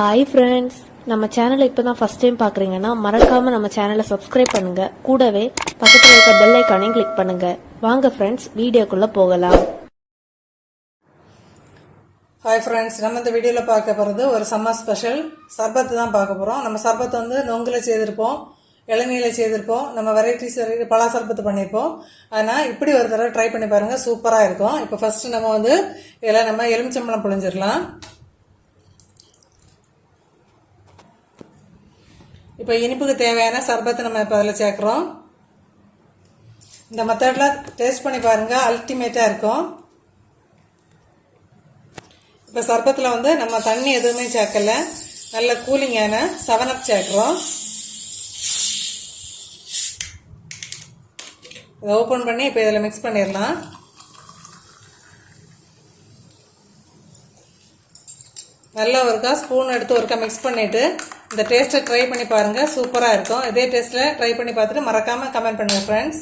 Hi friends நம்ம சேனலை இப்போ தான் ஃபஸ்ட் டைம் பார்க்குறீங்கன்னா மறக்காம நம்ம சேனலை சப்ஸ்கிரைப் பண்ணுங்க. கூடவே பக்கத்தில் இருக்க பெல் ஐக்கானையும் கிளிக் பண்ணுங்க. வாங்க ஃப்ரெண்ட்ஸ் வீடியோக்குள்ளே போகலாம். ஹாய் ஃப்ரெண்ட்ஸ் நம்ம இந்த வீடியோவில் பார்க்க போகிறது ஒரு சம்மர் ஸ்பெஷல் சர்பத்து தான் பார்க்க போகிறோம் நம்ம சர்பத்தை வந்து நொங்கில் செய்திருப்போம் இளநீல செய்திருப்போம். நம்ம வெரைட்டிஸ் பலா சர்பத்து பண்ணியிருப்போம். ஆனால் இப்படி ஒரு தடவை ட்ரை பண்ணி பாருங்கள் சூப்பராக இருக்கும். இப்போ ஃபஸ்ட்டு நம்ம வந்து இதில் நம்ம எலுமிச்சம்பழம் புழிஞ்சிடலாம். இப்போ இனிப்புக்கு தேவையான சர்பத்தை நம்ம இப்போ அதில் சேர்க்குறோம். இந்த மெத்தடில் டேஸ்ட் பண்ணி பாருங்கள் அல்டிமேட்டாக இருக்கும். இப்போ சர்பத்தில் வந்து நம்ம தண்ணி எதுவுமே சேர்க்கல. நல்ல கூலிங்கான செவன் அப் சேர்க்குறோம். இதை ஓப்பன் பண்ணி இப்போ இதில் மிக்ஸ் பண்ணிடலாம். நல்லா ஒருக்கா ஸ்பூன் எடுத்து ஒருக்கா மிக்ஸ் பண்ணிவிட்டு இந்த டேஸ்ட்டை ட்ரை பண்ணி பாருங்கள் சூப்பராக இருக்கும். இதே டேஸ்ட்டில் ட்ரை பண்ணி பார்த்துட்டு மறக்காமல் கமெண்ட் பண்ணுங்கள் ஃப்ரெண்ட்ஸ்